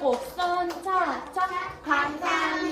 곡선 차차 감사합니다.